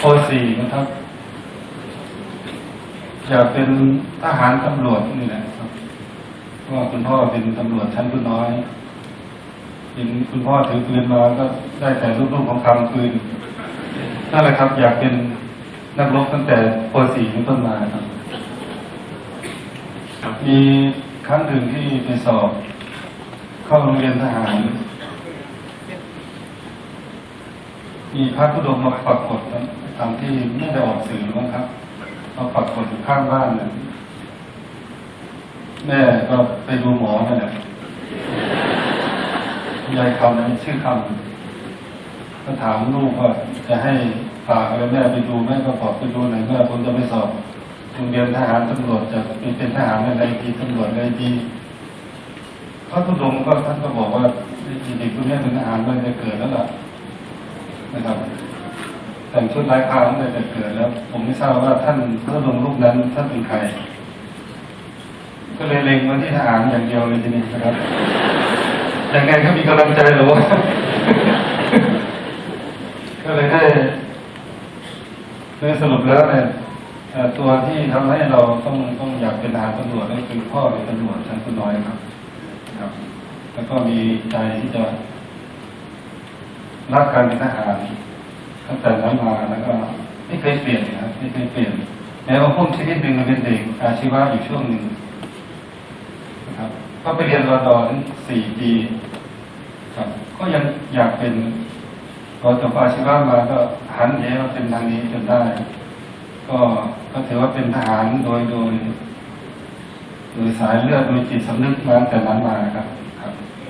โอสีนะครับ อยากเป็นทหารตำรวจนี่แหละครับเพราะคุณพ่อเป็นตำรวจชั้นผู้น้อยเห็นคุณพ่อถือปืนมาก็ได้แต่รูปๆของคำปืนนั่นแหละครับ อยากเป็นนักรบตั้งแต่ป .4 เป็นต้นมาครับ มีครั้งหนึ่งที่ไปสอบ เข้าโรงเรียนทหาร มีพระธุดงค์มาปรากฏตามที่ไม่ได้ออกสื่อมั้งครับมาปรากฏอยู่ข้างบ้านเนี่ยแม่ก็ไปดูหมอนั่นแหละยายคำนั้นชื่อคำก็ถามลูกว่าจะให้ฝากอะไรแม่ไปดูแม่ก็บอกไปดูหน่อยแม่ผมจะไปสอบโรงเรียนทหารตำรวจจะเป็นทหารอะไรทีตำรวจอะไรทีพระธุดงค์ก็ท่านก็บอกว่าเด็กคนนี้เป็นทหารมาจะเกิดแล้วล่ะ นะครับแต่งชุดลายพรางตั้งแต่เกิดแล้ว ผมไม่ทราบว่าท่านพระลงรูปนั้นท่านเป็นใคร ก็เลยเล็งมาที่ทหารอย่างเดียวเลยทีนี้นะครับยังไงก็มีกำลังใจหรือว่าก็เลยได้เลยสรุปแล้วเนี่ยตัวที่ทำให้เราต้องต้องอยากเป็นทหารตำรวจก็คือพ่อเป็นตำรวจชั้นผู้น้อยครับ ครับ แล้วก็มีใจที่จะ รักการเป็นทหารตั้งแต่นั้นมาแล้วก็ไม่เคยเปลี่ยนนะไม่เคยเปลี่ยนแม้ว่าพุ่มชีวิตหนึ่งเป็นเด็กอาชีวะอยู่ช่วงหนึ่งนะครับก็ไปเรียนรอดอถึงสี่ปีครับก็ยังอยากเป็นพอจบอาชีวะมาก็หันเหมาเป็นทางนี้จนได้ ก็ก็ถือว่าเป็นทหารโดยโดยโดยสายเลือดโดยจิตสำนึกมาตั้งแต่นั้นมาครับ